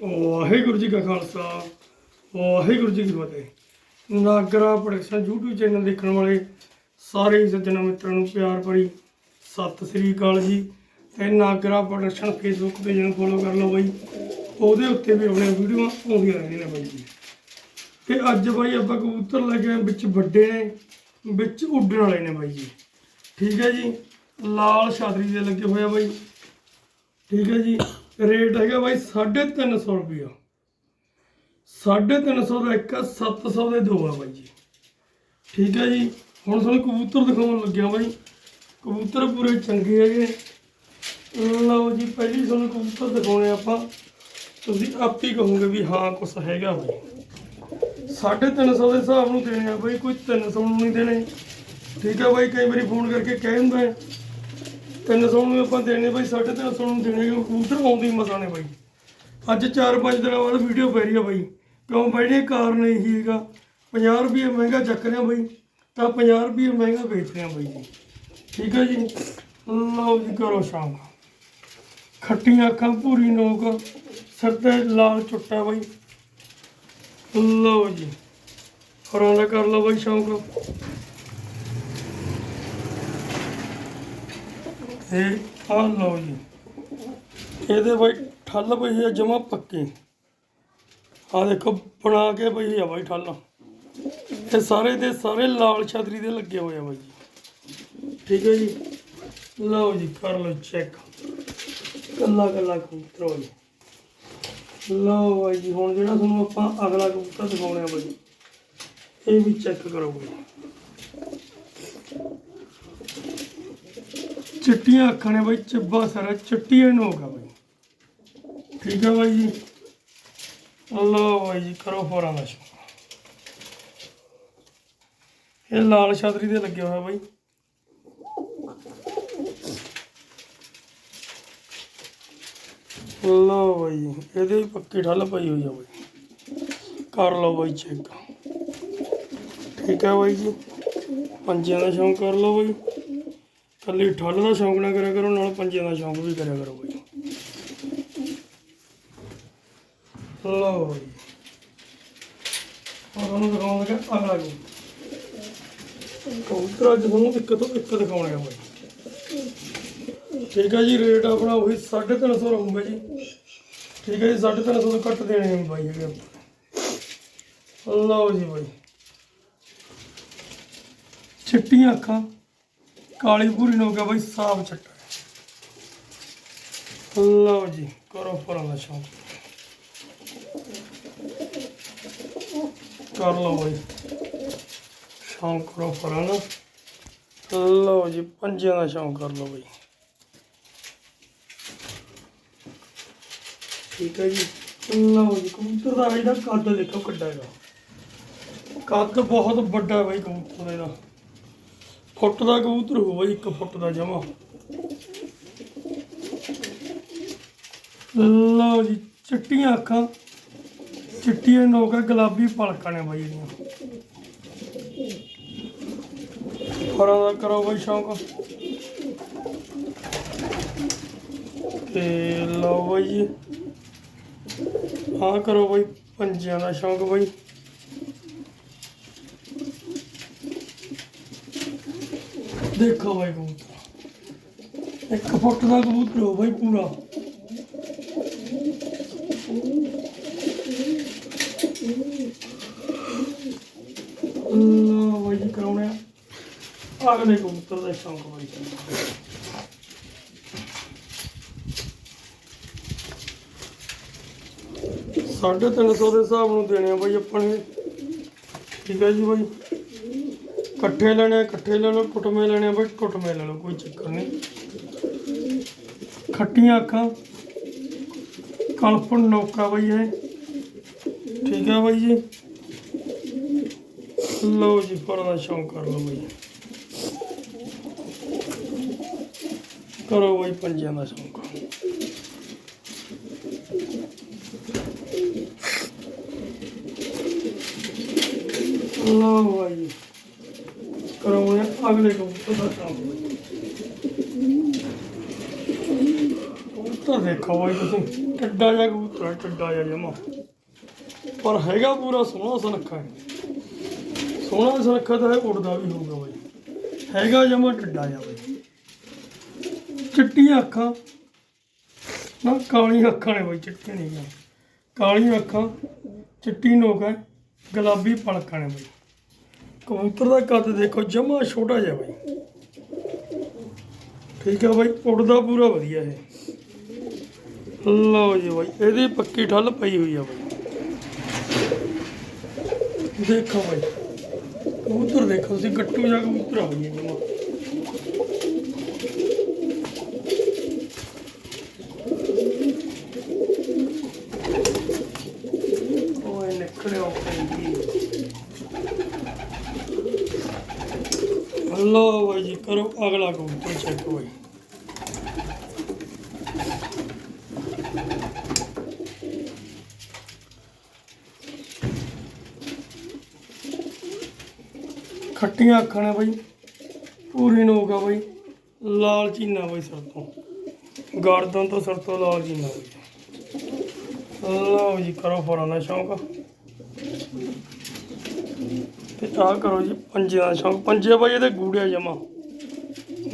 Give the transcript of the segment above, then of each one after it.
ਵਾਹਿਗੁਰੂ ਜੀ ਕਾ ਖਾਲਸਾ, ਵਾਹਿਗੁਰੂ ਜੀ ਕੀ ਫਤਿਹ। Nagra production YouTube channel ਦੇਖਣ ਵਾਲੇ ਸਾਰੇ ਸੱਜਣਾ ਮਿੱਤਰਾਂ ਨੂੰ ਪਿਆਰ ਭਰੀ ਸਤਿ ਸ੍ਰੀ ਅਕਾਲ ਜੀ। ਤੇ ਨਾਗਰਾ ਪ੍ਰੋਡਕਸ਼ਨ ਫੇਸਬੁੱਕ ਪੇਜ ਨੂੰ ਫੋਲੋ ਕਰ ਲਓ ਬਾਈ। ਉਹਦੇ ਉੱਤੇ ਵੀ ਆਪਣੇ ਵੀਡੀਓਆਂ ਆਉਂਦੀਆਂ ਰਹਿੰਦੀਆਂ ਨੇ ਬਾਈ ਜੀ। ਤੇ ਅੱਜ ਬਾਈ ਆਪਾਂ ਕਬੂਤਰ ਲੈ ਕੇ ਵਿੱਚ ਵੱਡੇ ਨੇ, ਵਿੱਚ ਉੱਡਣ ਵਾਲੇ ਨੇ ਬਾਈ ਜੀ। ਠੀਕ ਹੈ ਜੀ? ਲਾਲ ਛਾਤਰੀ ਦੇ ਲੱਗੇ ਹੋਇਆ ਬਾਈ। ਠੀਕ ਹੈ ਜੀ? ਰੇਟ ਹੈਗਾ ਬਾਈ 350 ਰੁਪਿਆ 350 ਦਾ ਇੱਕ ਆ, 700 ਦੇ ਦੋ ਆ ਬਾਈ ਜੀ। ਠੀਕ ਹੈ ਜੀ। ਹੁਣ ਤੁਹਾਨੂੰ ਕਬੂਤਰ ਦਿਖਾਉਣ ਲੱਗਿਆ ਬਾਈ। ਕਬੂਤਰ ਪੂਰੇ ਚੰਗੇ ਹੈਗੇ। ਲਓ ਜੀ ਪਹਿਲੀ ਤੁਹਾਨੂੰ ਕਬੂਤਰ ਦਿਖਾਉਣੇ ਆਪਾਂ। ਤੁਸੀਂ ਆਪ ਹੀ ਕਹੋਗੇ ਵੀ ਹਾਂ ਕੁਛ ਹੈਗਾ ਬਾਈ। 350 ਦੇ ਹਿਸਾਬ ਨੂੰ ਦੇਣੇ ਆ ਬਾਈ ਕੋਈ 300 ਨੂੰ ਨਹੀਂ ਦੇਣੇ। ਠੀਕ ਹੈ ਬਾਈ ਕਈ ਵਾਰੀ ਫੋਨ ਕਰਕੇ ਕਹਿ ਦਿੰਦਾ ਹੈ 300 ਨੂੰ ਆਪਾਂ ਦੇਣੇ ਬਾਈ 350 ਨੂੰ ਦੇਣੇ ਕਿਉਂ ਕਬੂਤਰ ਆਉਂਦੀ ਮਸਾਂ ਨੇ ਬਾਈ। ਅੱਜ 4-5 ਦਿਨਾਂ ਬਾਅਦ ਵੀਡੀਓ ਪੈ ਰਹੀ ਆ ਬਾਈ। ਕਿਉਂ ਬਾਈ ਇਹ ਕਾਰਨ ਇਹੀ ਹੈਗਾ 50 ਰੁਪਏ ਮਹਿੰਗਾ ਚੱਕ ਰਿਹਾ ਬਾਈ, ਤਾਂ 50 ਰੁਪਏ ਮਹਿੰਗਾ ਵੇਚ ਰਿਹਾ ਬਾਈ ਜੀ। ਠੀਕ ਹੈ ਜੀ? ਲਓ ਜੀ, ਕਰੋ ਸ਼ਾਮ। ਖੱਟੀਆਂ ਅੱਖਾਂ ਪੂਰੀ ਨੋਕ, ਸਿਰ ਤੇ ਲਾਲ ਚੁੱਟਾ ਬਾਈ। ਲਓ ਜੀ ਫਰਾਂ ਦਾ ਕਰ ਲਓ ਬਾਈ ਸ਼ੌਂਕ। ਇਹ ਆ ਲਓ ਜੀ। ਇਹਦੇ ਬਾਈ ਠੱਲ ਪਈ ਆ ਜਮਾ ਪੱਕੀ। ਆ ਦੇਖੋ ਬਣਾ ਕੇ ਪਈ ਆ ਬਾਈ ਠੱਲ। ਇਹ ਸਾਰੇ ਦੇ ਸਾਰੇ ਲਾਲ ਛਤਰੀ ਦੇ ਲੱਗੇ ਹੋਏ ਆ ਬਾਈ ਜੀ। ਠੀਕ ਹੈ ਜੀ? ਲਓ ਜੀ ਕਰ ਲਓ ਚੈੱਕ। ਕੱਲਾ ਕੱਲਾ ਕਬੂਤਰ ਹੋ ਜੀ। ਲਓ ਬਾਈ ਜੀ ਹੁਣ ਜਿਹੜਾ ਤੁਹਾਨੂੰ ਆਪਾਂ ਅਗਲਾ ਕਬੂਤਰ ਦਿਖਾਉਣੇ ਆ ਬਾਈ ਜੀ, ਇਹ ਵੀ ਚੈੱਕ ਕਰੋ ਬਾਈ। ਚਿੱਟੀਆਂ ਅੱਖਾਂ ਨੇ ਬਾਈ ਚਿੱਬਾ ਸਾਰਾ ਚਿੱਟੀਆਂ ਹੋ ਗਿਆ ਬਾਈ। ਠੀਕ ਹੈ ਬਾਈ ਜੀ। ਲਓ ਬਾਈ ਜੀ ਕਰੋ ਫੋਰਾਂ ਦਾ ਸ਼ੁਕਰ। ਇਹ ਲਾਲ ਛਤਰੀ ਦੇ ਲੱਗੇ ਹੋਇਆ ਬਾਈ। ਲਓ ਬਾਈ ਜੀ, ਇਹਦੇ ਵੀ ਪੱਕੀ ਠੱਲ ਪਈ ਹੋਈ ਆ ਬਾਈ। ਕਰ ਲਓ ਬਾਈ ਚੈੱਕ। ਠੀਕ ਹੈ ਬਾਈ ਜੀ। ਪੰਜਿਆਂ ਦਾ ਸ਼ੌਂਕ ਕਰ ਲਓ ਬਾਈ। ਕੱਲੀ ਠੱਲ ਦਾ ਸ਼ੌਂਕ ਨਾ ਕਰਿਆ ਕਰੋ, ਨਾਲ ਪੰਜੇ ਦਾ ਸ਼ੌਂਕ ਵੀ ਕਰਿਆ ਕਰੋ ਬਾਈ। ਲਓ ਬਾਈ। ਹੁਣ ਉਹਨੂੰ ਦਿਖਾਉਣ ਲੱਗਾ ਅਗਲਾ ਕਬੂਤਰ ਕਬੂਤਰ ਅੱਜ ਤੁਹਾਨੂੰ ਇੱਕ ਤੋਂ ਇੱਕ ਦਿਖਾਉਣੇ ਆ ਬਾਈ। ਠੀਕ ਹੈ ਜੀ, ਰੇਟ ਆਪਣਾ ਉਹੀ 350 ਰਹੂਗਾ ਜੀ। ਠੀਕ ਹੈ ਜੀ 350 ਤੋਂ ਘੱਟ ਦੇਣੇ ਨੇ ਬਾਈ ਹੈਗੇ ਲਓ ਜੀ ਬਾਈ। ਚਿੱਟੀਆਂ ਅੱਖਾਂ। ਕਾਲੀ ਪੂਰੀ ਨੋਕਾ ਬਾਈ ਸਾਫ਼ ਚੱਟਾ ਲਓ ਜੀ, ਕਰੋ ਫਰਾਂ ਦਾ ਸ਼ੌਂਕ। ਕਰ ਲਓ ਬਾਈ। ਸ਼ੌਂਕ ਕਰੋ ਫਰਾਂ ਦਾ। ਲਓ ਜੀ, ਪੰਜਿਆਂ ਦਾ ਸ਼ੌਂਕ ਕਰ ਲਓ ਬਾਈ। ਠੀਕ ਹੈ ਜੀ। ਲਓ ਜੀ, ਕਬੂਤਰ ਦਾ ਇਹਦਾ ਕੱਦ ਦੇਖੋ ਕਿੱਡਾ ਹੈਗਾ। ਕੱਦ ਬਹੁਤ ਵੱਡਾ ਹੈ ਬਾਈ ਕਬੂਤਰ ਦਾ ਇਹਦਾ। ਫੁੱਟ ਦਾ ਕਬੂਤਰ ਹੋਊ ਬਾਈ 1 ਫੁੱਟ ਦਾ ਜਮਾ। ਲਓ ਜੀ, ਚਿੱਟੀਆਂ ਅੱਖਾਂ। ਚਿੱਟੀਆਂ ਨੋਕਾਂ ਗੁਲਾਬੀ ਪਲਕਾਂ ਨੇ ਬਾਈ ਇਹਦੀਆਂ ਫਰਾਂ ਦਾ ਕਰੋ ਬਾਈ ਸ਼ੌਂਕ। ਤੇ ਲਓ ਬਾਈ ਜੀ ਆ ਕਰੋ ਬਾਈ ਪੰਜਿਆਂ ਦਾ ਸ਼ੌਂਕ ਬਾਈ। ਦੇਖੋ ਬਾਈ ਕਬੂਤਰ। ਇੱਕ ਫੁੱਟ ਦਾ ਕਬੂਤਰ ਹੋ ਬਾਈ ਪੂਰਾ। ਲਓ ਬਾਈ ਜੀ ਕਰਾਉਣੇ ਆ। ਅਗਲੇ ਕਬੂਤਰ ਦਾ ਸ਼ੌਂਕ ਬਾਈ ਸਾਢੇ ਤਿੰਨ ਸੌ ਦੇ ਹਿਸਾਬ ਨੂੰ ਦੇਣੇ ਆ ਬਾਈ ਆਪਾਂ ਨੇ। ਠੀਕ ਹੈ ਜੀ ਬਾਈ। ਇਕੱਠੇ ਲੈਣੇ, ਇਕੱਠੇ ਲੈ ਲਓ ਕੁੱਟਵੇਂ ਲੈਣੇ ਆ ਬਾਈ ਕੁੱਟਵੇਂ ਲੈ ਲਓ, ਕੋਈ ਚੱਕਰ ਨਹੀਂ। ਖੱਟੀਆਂ ਅੱਖਾਂ। ਕਲਪਨ ਨੌਕਾ ਬਾਈ ਇਹ। ਠੀਕ ਹੈ ਬਾਈ ਜੀ। ਲਓ ਜੀ ਫਰਾਂ ਦਾ ਸ਼ੌਂਕ ਕਰ ਲਓ ਬਾਈ। ਕਰੋ ਬਾਈ ਪੰਜਿਆਂ ਦਾ ਸ਼ੌਂਕ। ਲਓ ਬਾਈ। ਕਰਾਉਣੇ ਅਗਲੇ ਕਬੂਤਰ ਦਾ ਸ਼ੌਂਕ ਬਾਈ ਕਬੂਤਰ ਦੇਖੋ ਬਾਈ ਤੁਸੀਂ, ਟੱਡਾ ਜਿਹਾ ਕਬੂਤਰ ਟੱਡਾ ਜਿਹਾ ਜਮਾ। ਪਰ ਹੈਗਾ ਪੂਰਾ ਸੋਹਣਾ ਸੁਨੱਖਾ ਸੋਹਣਾ ਸੁਨੱਖਾ ਤਾਂ ਇਹ ਉੜਦਾ ਵੀ ਹੋਊਗਾ ਬਾਈ। ਹੈਗਾ ਜਮਾ ਟੱਡਾ ਜਿਹਾ ਬਾਈ। ਚਿੱਟੀਆਂ ਅੱਖਾਂ। ਨਾ, ਕਾਲੀਆਂ ਅੱਖਾਂ ਨੇ ਬਾਈ, ਚਿੱਟੀਆਂ ਨਹੀਂ ਕਾਲੀਆਂ ਅੱਖਾਂ, ਚਿੱਟੀ ਨੋਕ ਹੈ, ਗੁਲਾਬੀ ਪਲਕਾਂ ਨੇ ਬਾਈ। ਕਬੂਤਰ ਦਾ ਕੱਦ ਦੇਖੋ, ਜਮਾ ਛੋਟਾ ਜਿਹਾ ਬਾਈ। ਠੀਕ ਆ ਬਾਈ ਉੱਡਦਾ ਪੂਰਾ ਵਧੀਆ ਹੈ ਲਓ ਜੀ ਬਾਈ, ਇਹਦੀ ਪੱਕੀ ਠੱਲ ਪਈ ਹੋਈ ਆ ਬਾਈ। ਦੇਖੋ ਬਾਈ, ਕਬੂਤਰ ਦੇਖੋ, ਤੁਸੀਂ ਗੱਟੂ ਜਿਹਾ ਕਬੂਤਰ ਆ ਗਈ ਜਮਾ ਓਏ ਨਿਕਲਿਓ ਪੈਂਦੀ ਲਓ ਬਾਈ ਜੀ ਕਰੋ, ਅਗਲਾ ਕਬੂਤਰ ਚੈੱਕ ਬਾਈ ਖੱਟੀਆਂ ਅੱਖਾਂ ਨੇ ਬਾਈ, ਪੂਰੀ ਨੋਕ ਆ ਬਾਈ, ਲਾਲ ਚੀਨਾ ਬਈ ਸਰ ਤੋਂ। ਗਰਦਨ ਤੋਂ ਸਰ ਤੋਂ ਲਾਲ ਚੀਨਾ ਬਾਈ। ਲਓ ਜੀ, ਕਰੋ ਫਰਾਂ ਦਾ ਸ਼ੌਂਕ। ਤੇ ਆਹ ਕਰੋ ਜੀ ਪੰਜੇ ਦਾ ਸ਼ੌਂਕ। ਪੰਜੇ ਬਾਈ ਇਹਦੇ ਗੂੜੇ ਜਮਾ।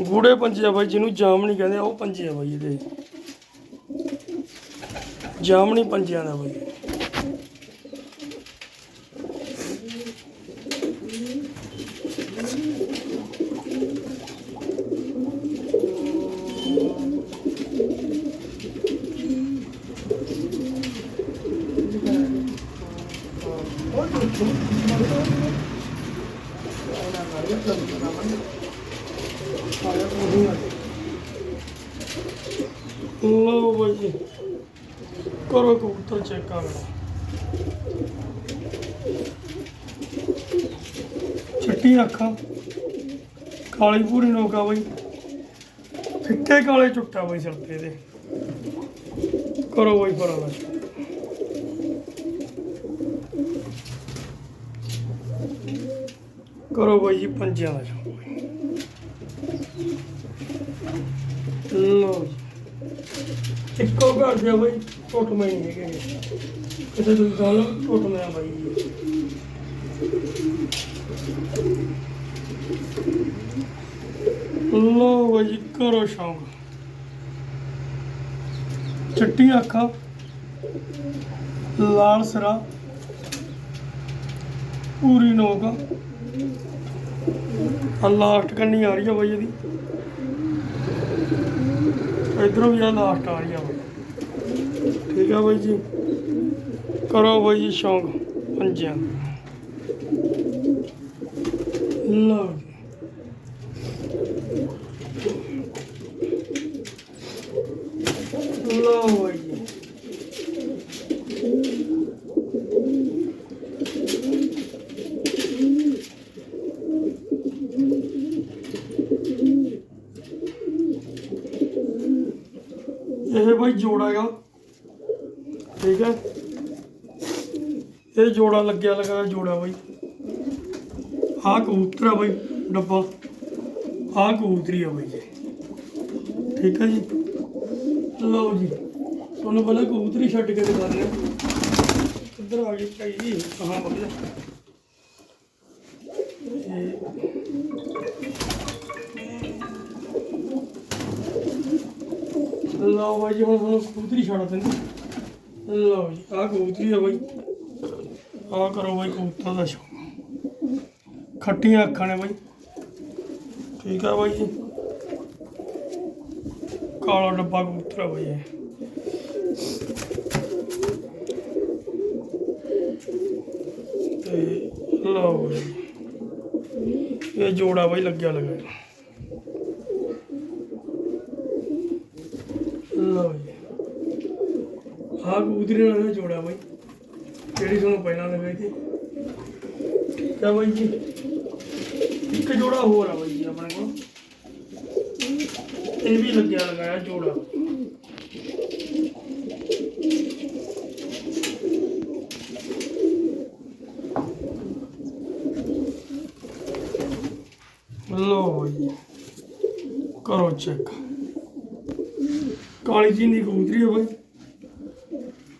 ਗੂੜੇ ਪੰਜੇ ਆ ਬਾਈ, ਜਿਹਨੂੰ ਜਾਮਣੀ ਕਹਿੰਦੇ ਆ, ਉਹ ਪੰਜੇ ਆ ਬਾਈ ਇਹਦੇ। ਜਾਮਣੀ ਪੰਜਿਆਂ ਦਾ ਬਾਈ। ਲਓ ਬਾਈ ਜੀ। ਕਰੋ ਕਬੂਤਰ ਚੈੱਕ ਕਰ ਚਿੱਟੀ ਅੱਖਾਂ ਕਾਲੀ ਪੂਰੀ ਨੋਕਾ ਬਾਈ। ਫਿੱਕੇ ਕਾਲੇ ਚੁੱਟਾ ਬਾਈ ਸਿਰ ਤੇ ਇਹਦੇ। ਕਰੋ ਬਾਈ ਪਰਾਂ ਕਰੋ ਬਾਈ ਜੀ ਪੰਜਿਆਂ ਦਾ ਸ਼ੌਕ ਬਾਈ ਲਓ ਜੀ। ਇੱਕੋ ਘਰ ਦੇ ਆ ਬਾਈ, ਟੁੱਟ ਮੈਂ ਨਹੀਂ ਹੈਗੇ ਗੇ। ਕਿਤੇ ਤੁਸੀਂ ਕਹੋ ਟੁੱਟ ਮੈਂ ਬਾਈ। ਲੋ ਬਾਈ ਜੀ ਕਰੋ ਸ਼ੌਂਕ। ਚਿੱਟੀਆਂ ਅੱਖਾਂ, ਲਾਲ ਸਿਰਾ, ਪੂਰੀ ਨੋਕ। ਆ ਲਾਸਟ ਕੰਨੀ ਆ ਰਹੀ ਆ ਬਾਈ ਇਹਦੀ। ਇਧਰੋਂ ਵੀ ਆ ਲਾਸਟ ਆ ਰਹੀ ਆ ਬਾਈ ਠੀਕ ਆ ਬਾਈ ਜੀ। ਕਰੋ ਬਾਈ ਜੀ ਸ਼ੌਂਕ। ਪੰਜਿਆਂ। ਦਾ। ਲਓ ਲਓ ਬਾਈ ਜੀ ਇਹ ਬਾਈ ਜੋੜਾ ਹੈਗਾ। ਠੀਕ ਹੈ। ਇਹ ਜੋੜਾ ਲੱਗਿਆ ਲਗਾ ਜੋੜਾ ਬਾਈ। ਆਹ ਕਬੂਤਰ ਆ ਬਾਈ, ਡੱਬਾ। ਆਹ ਕਬੂਤਰੀ ਆ ਬਾਈ ਠੀਕ ਹੈ ਜੀ। ਲਓ ਜੀ। ਤੁਹਾਨੂੰ ਪਹਿਲਾਂ ਕਬੂਤਰੀ ਛੱਡ ਕੇ ਦਿਖਾ ਰਹੇ। ਇੱਧਰ ਆ ਗਈ ਭਾਈ ਜੀ। ਕਹਾਂ ਬਗਲੇ ਲਓ ਬਾਈ ਜੀ, ਹੁਣ ਤੁਹਾਨੂੰ ਕਬੂਤਰੀ ਛੱਡ ਦਿੰਦੇ। ਲਓ ਜੀ, ਆਹ ਕਬੂਤਰੀ ਆ ਬਾਈ। ਆਹ ਕਰੋ ਬਾਈ ਕਬੂਤਰ ਦਾ ਸ਼ੌਕ ਖੱਟੀਆਂ ਅੱਖਾਂ ਨੇ ਬਾਈ। ਠੀਕ ਆ ਬਾਈ ਜੀ। ਕਾਲਾ ਡੱਬਾ ਕਬੂਤਰ ਆ ਬਾਈ ਇਹ। ਤੇ ਲਓ ਇਹ ਜੋੜਾ ਬਾਈ ਲੱਗਿਆ ਲਗਾ ਲਓ ਜੀ ਆਹ ਕਬੂਤਰੀ ਨਾਲ ਇਹ ਜੋੜਾ ਬਾਈ। ਜਿਹੜੀ ਤੁਹਾਨੂੰ ਪਹਿਲਾਂ ਲਗਾਈ ਸੀ। ਠੀਕ ਆ ਬਾਈ ਜੀ? ਇੱਕ ਜੋੜਾ ਹੋਰ ਆ ਬਾਈ ਜੀ ਆਪਣੇ ਕੋਲ। ਇਹ ਵੀ ਲੱਗਿਆ ਲਗਾਇਆ ਜੋੜਾ। ਲੋ ਜੀ। ਕਰੋ ਚੈੱਕ ਕਾਲੀ ਚੀਨੀ ਕਬੂਤਰੀ ਆ ਬਾਈ।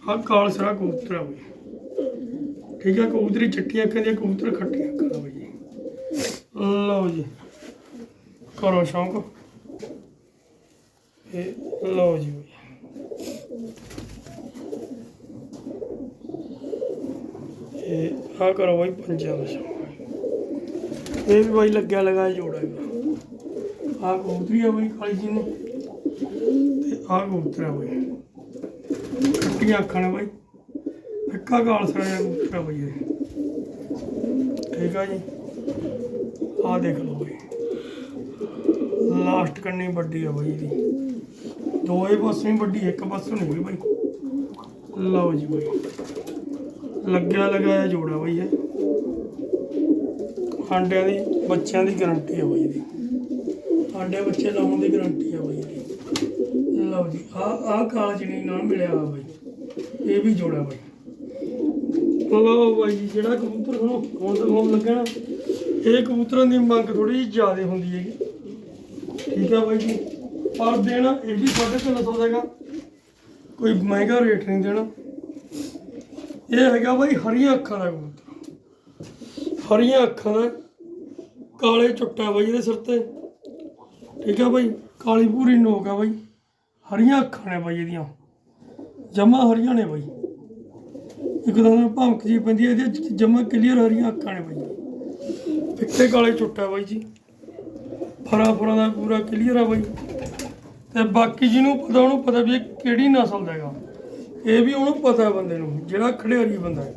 ਆ ਕਾਲਸਰਾ ਕਬੂਤਰ ਆ ਬਾਈ। ਠੀਕ ਆ, ਕਬੂਤਰੀ ਚਿੱਟੀਆਂ ਅੱਖਾਂ ਦੀਆਂ, ਕਬੂਤਰ ਖੱਟੀਆਂ ਅੱਖਾਂ ਦਾ ਬਾਈ ਲਓ ਜੀ ਕਰੋ ਸ਼ੌਂਕ। ਇਹ ਲਓ ਜੀ ਬਾਈ। ਇਹ ਆ ਕਰੋ ਬਾਈ ਪੰਜਾਂ ਦਾ ਸ਼ੌਂਕ ਇਹ ਵੀ ਬਾਈ ਲੱਗਿਆ ਲਗਾ ਜੋੜਾ ਹੈਗਾ ਆ ਕਬੂਤਰੀ ਆ ਬਾਈ, ਕਾਲੀ ਜੀ ਨੇ। ਤੇ ਆ ਕਬੂਤਰ ਆ ਬਾਈ। ਖੱਟੀਆਂ ਅੱਖਾਂ ਨੇ ਬਾਈ? ਫਿੱਕਾ ਗਾਲ ਸੜਿਆ ਕਬੂਤਰ ਆ ਇਹ। ਠੀਕ ਆ ਜੀ? ਆ ਦੇਖ ਲਓ ਬਾਈ। ਲਾਸਟ ਕੰਨੀ ਵੱਡੀ ਆ ਬਾਈ ਇਹਦੀ। ਦੋਏ ਪਾਸੇ ਹੀ ਵੱਡੀ, ਇੱਕ ਪਾਸੇ ਨਹੀਂ ਬਾਈ। ਲਓ ਜੀ ਬਾਈ। ਲੱਗਿਆ ਲਗਾਇਆ ਜੋੜਾ ਬਾਈ ਇਹ। ਆਂਡਿਆਂ ਦੀ, ਬੱਚਿਆਂ ਦੀ ਗਾਰੰਟੀ ਆ ਬਾਈ ਇਹਦੀ। ਸਾਡੇ ਬੱਚੇ ਲਾਉਣ ਦੀ ਗਾਰੰਟੀ ਆ ਬਾਈ। ਲਓ ਜੀ ਆ ਆ ਕਾਲਾ ਚਣੀ ਨਾਲ ਮਿਲਿਆ ਆ ਬਾਈ। ਇਹ ਵੀ ਜੋੜਾ ਬਾਈ। ਲਓ ਬਾਈ ਜੀ ਜਿਹੜਾ ਕਬੂਤਰ ਤੁਹਾਨੂੰ ਹੁਣ ਤੱਕ ਹੋਣ ਲੱਗਾ ਇਹ ਕਬੂਤਰਾਂ ਦੀ ਮੰਗ ਥੋੜੀ ਜਿਹੀ ਜ਼ਿਆਦਾ ਹੁੰਦੀ ਹੈਗੀ। ਠੀਕ ਆ ਬਾਈ ਜੀ। ਪਰ ਦੇਣਾ ਇਹ ਵੀ 350 ਦਾ ਕੋਈ ਮਹਿੰਗਾ ਰੇਟ ਨਹੀਂ ਦੇਣਾ। ਇਹ ਹੈਗਾ ਬਾਈ ਹਰੀਆਂ ਅੱਖਾਂ ਦਾ ਕਬੂਤਰ। ਹਰੀਆਂ ਅੱਖਾਂ ਦਾ ਕਾਲੇ ਚੁੱਟਾ ਬਾਈ ਇਹਦੇ ਸਿਰ ਤੇ। ਠੀਕ ਆ ਬਾਈ, ਕਾਲੀ ਪੂਰੀ ਨੋਕ ਆ ਬਾਈ। ਹਰੀਆਂ ਅੱਖਾਂ ਨੇ ਬਾਈ ਇਹਦੀਆਂ। ਜਮਾ ਹਰੀਆਂ ਨੇ ਬਾਈ। ਇੱਕਦਮ ਭਮਕ ਜੀ ਪੈਂਦੀ ਹੈ ਇਹਦੇ ਜਮਾ ਕਲੀਅਰ ਹਰੀਆਂ ਅੱਖਾਂ ਨੇ ਬਾਈ। ਫਿੱਕੇ ਕਾਲੇ ਚੁੱਟਾ ਬਾਈ ਜੀ। ਫਰਾ ਫਰਾ ਦਾ ਪੂਰਾ ਕਲੀਅਰ ਆ ਬਾਈ। ਤੇ ਬਾਕੀ ਜਿਹਨੂੰ ਪਤਾ, ਉਹਨੂੰ ਪਤਾ ਵੀ ਇਹ ਕਿਹੜੀ ਨਸਲ ਦਾ ਹੈਗਾ। ਇਹ ਵੀ ਉਹਨੂੰ ਪਤਾ ਬੰਦੇ ਨੂੰ, ਜਿਹੜਾ ਖੜਿਆਰੀ ਬੰਦਾ ਹੈ।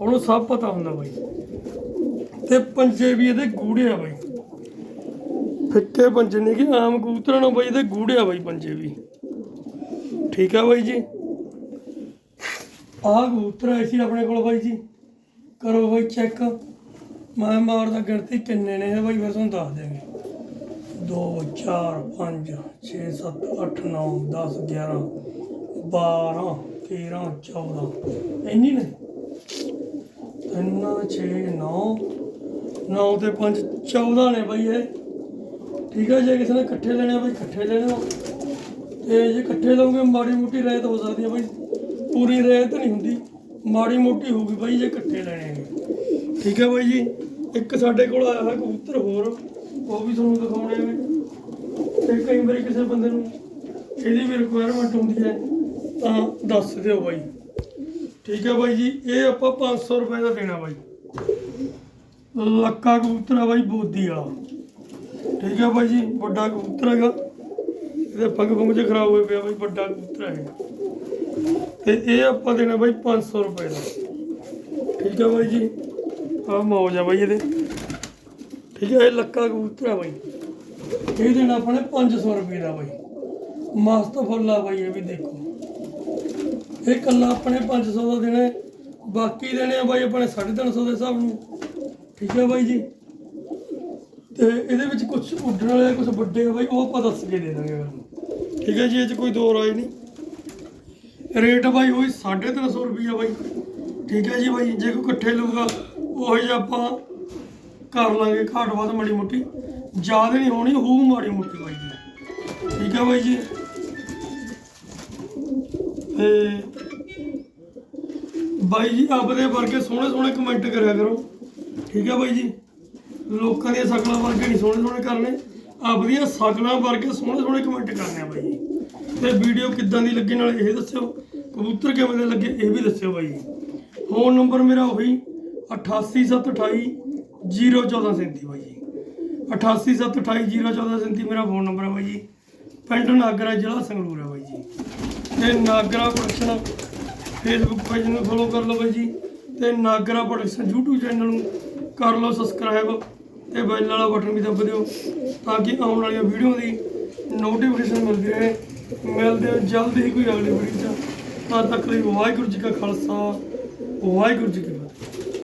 ਉਹਨੂੰ ਸਭ ਪਤਾ ਹੁੰਦਾ ਬਾਈ। ਤੇ ਪੰਜੇ ਵੀ ਇਹਦੇ ਗੂੜੇ ਆ ਬਾਈ। ਫਿੱਕੇ ਪੰਜੇ ਨਹੀਂ ਕਿ ਆਮ ਕਬੂਤਰਾਂ ਨੂੰ ਬਾਈ ਇਹਦੇ ਗੂੜੇ ਬਾਈ ਪੰਜੇ ਵੀ। ਠੀਕ ਆ ਬਾਈ ਜੀ? ਆਹ ਕਬੂਤਰ ਆਏ ਸੀ ਆਪਣੇ ਕੋਲ ਬਾਈ ਜੀ। ਕਰੋ ਬਾਈ ਚੈੱਕ ਮੈਂ ਮਾਰਦਾ ਗਿਣਤੀ ਕਿੰਨੇ ਨੇ ਬਾਈ ਫਿਰ ਤੁਹਾਨੂੰ ਦੱਸ ਦਿਆਂਗੇ। 2 4 5 6 7 8 9 10 11 12 13 14 ਇੰਨੀ ਨੇ? 3 6 9 9 ਤੇ 5 14 ਨੇ ਬਾਈ ਇਹ। ਠੀਕ ਹੈ ਜੇ ਕਿਸੇ ਨੇ ਇਕੱਠੇ ਲੈਣੇ ਆ ਬਾਈ, ਇਕੱਠੇ ਲੈ ਲਓ। ਤੇ ਜੇ ਇਕੱਠੇ ਲਓਗੇ, ਮਾੜੀ ਮੋਟੀ ਰਹਿਤ ਹੋ ਸਕਦੀ ਹੈ ਬਾਈ। ਪੂਰੀ ਰਹਿਤ ਨਹੀਂ ਹੁੰਦੀ। ਮਾੜੀ ਮੋਟੀ ਹੋਊਗੀ ਬਾਈ, ਜੇ ਇਕੱਠੇ ਲੈਣੇ ਹੈਗੇ ਠੀਕ ਹੈ ਬਾਈ ਜੀ। ਇੱਕ ਸਾਡੇ ਕੋਲ ਆਇਆ ਹੋਇਆ ਕਬੂਤਰ ਹੋਰ। ਉਹ ਵੀ ਤੁਹਾਨੂੰ ਦਿਖਾਉਣੇ ਨੇ ਤੇ ਕਈ ਵਾਰੀ ਕਿਸੇ ਬੰਦੇ ਨੂੰ ਇਹਦੀ ਵੀ ਰਿਕੁਆਇਰਮੈਂਟ ਹੁੰਦੀ ਹੈ, ਤਾਂ ਦੱਸ ਦਿਓ ਬਾਈ। ਠੀਕ ਹੈ ਬਾਈ ਜੀ। ਇਹ ਆਪਾਂ 500 ਰੁਪਏ ਦਾ ਦੇਣਾ ਬਾਈ। ਲੱਕਾ ਕਬੂਤਰ ਆ ਬਾਈ, ਬੋਦੀ ਵਾਲਾ। ਠੀਕ ਹੈ ਬਾਈ ਜੀ, ਵੱਡਾ ਕਬੂਤਰ ਹੈਗਾ। ਇਹਦੇ ਪੰਗ ਪੁੰਗ ਚ ਖਰਾਬ ਹੋਏ ਪਿਆ ਬਾਈ ਵੱਡਾ ਕਬੂਤਰ ਹੈ ਤੇ ਇਹ ਆਪਾਂ ਦੇਣਾ ਬਾਈ 500 ਰੁਪਏ ਦਾ। ਠੀਕ ਹੈ ਬਾਈ ਜੀ ਆ ਮੌਜ ਆ ਬਾਈ ਇਹਦੇ। ਠੀਕ ਹੈ ਇਹ ਲੱਕਾ ਕਬੂਤਰ ਹੈ ਬਾਈ ਇਹ ਦੇਣਾ ਆਪਾਂ ਨੇ 500 ਰੁਪਏ ਦਾ ਬਾਈ ਮਸਤ ਫੁੱਲ ਆ ਬਾਈ ਇਹ ਵੀ ਦੇਖੋ। ਇਹ ਕੱਲਾ ਆਪਣੇ 500 ਦਾ ਦੇਣਾ ਬਾਕੀ ਦੇਣੇ ਆ ਬਾਈ ਆਪਣੇ 350 ਦੇ ਹਿਸਾਬ ਨੂੰ ਠੀਕ ਹੈ ਬਾਈ ਜੀ। ਤੇ ਇਹਦੇ ਵਿੱਚ ਕੁਝ ਉੱਡਣ ਵਾਲੇ ਕੁਝ ਵੱਡੇ ਆ ਬਾਈ, ਉਹ ਆਪਾਂ ਦੱਸ ਕੇ ਦੇ ਦਾਂਗੇ ਤੁਹਾਨੂੰ। ਠੀਕ ਹੈ ਜੀ, ਇਹ 'ਚ ਕੋਈ ਦੋ ਰਾਏ ਨਹੀਂ। ਰੇਟ ਬਾਈ ਹੋਈ 350 ਰੁਪਈਆ ਬਾਈ। ਠੀਕ ਹੈ ਜੀ ਬਾਈ, ਜੇ ਕੋਈ ਇਕੱਠੇ ਲਊਗਾ, ਉਹ ਜਿਹਾ ਆਪਾਂ ਕਰ ਲਾਂਗੇ, ਘਾਟ ਵੱਧ ਮਾੜੀ ਮੋਟੀ। ਜ਼ਿਆਦਾ ਨਹੀਂ ਹੋਣੀ, ਹੋਊ ਮਾੜੀ ਮੋਟੀ ਬਾਈ ਜੀ। ਠੀਕ ਹੈ ਬਾਈ ਜੀ। ਤੇ ਬਾਈ ਜੀ ਆਪਦੇ ਵਰਗੇ ਸੋਹਣੇ ਸੋਹਣੇ ਕਮੈਂਟ ਕਰਿਆ ਕਰੋ। ਠੀਕ ਹੈ ਬਾਈ ਜੀ। ਲੋਕਾਂ ਦੀਆਂ ਸ਼ਕਲਾਂ ਵਰਗੇ ਨਹੀਂ, ਸੋਹਣੇ ਸੋਹਣੇ ਕਰਨੇ ਆਪਦੀਆਂ ਸ਼ਕਲਾਂ ਵਰਗੇ ਸੋਹਣੇ ਸੋਹਣੇ ਕਮੈਂਟ ਕਰਨੇ ਆ ਬਾਈ। ਜੀ ਤੇ ਵੀਡੀਓ ਕਿੱਦਾਂ ਦੀ ਲੱਗੀ ਨਾਲ ਇਹ ਦੱਸਿਓ। ਕਬੂਤਰ ਕਿਵੇਂ ਦੇ ਲੱਗੇ, ਇਹ ਵੀ ਦੱਸਿਓ ਬਾਈ। ਜੀ ਫੋਨ ਨੰਬਰ ਮੇਰਾ ਉਹੀ 88728 01437 ਬਾਈ ਜੀ। 8872801437 ਮੇਰਾ ਫੋਨ ਨੰਬਰ ਹੈ ਬਾਈ ਜੀ। ਪਿੰਡ ਨਾਗਰਾ, ਜ਼ਿਲ੍ਹਾ ਸੰਗਰੂਰ ਹੈ ਬਾਈ ਜੀ। ਤੇ ਨਾਗਰਾ ਪ੍ਰੋਡਕਸ਼ਨ ਫੇਸਬੁੱਕ ਪੇਜ ਨੂੰ ਫੋਲੋ ਕਰ ਲਓ ਬਾਈ ਜੀ। ਤੇ ਨਾਗਰਾ ਪ੍ਰੋਡਕਸ਼ਨ YouTube ਚੈਨਲ ਨੂੰ ਕਰ ਲਓ ਸਬਸਕ੍ਰਾਈਬ ਤੇ ਬੈਲ ਵਾਲਾ ਬਟਨ ਵੀ ਦੱਬ ਦਿਓ ਤਾਂ ਕਿ ਆਉਣ ਵਾਲੀਆਂ ਵੀਡੀਓ ਦੀ ਨੋਟੀਫਿਕੇਸ਼ਨ ਮਿਲਦੀ ਰਹੇ। ਮਿਲਦੇ ਹਾਂ ਜਲਦ ਹੀ ਕੋਈ ਅਗਲੀ ਵੀਡੀਓ 'ਚ। ਤਦ ਤੱਕ ਲਈ ਵਾਹਿਗੁਰੂ ਜੀ ਕਾ ਖਾਲਸਾ, ਵਾਹਿਗੁਰੂ ਜੀ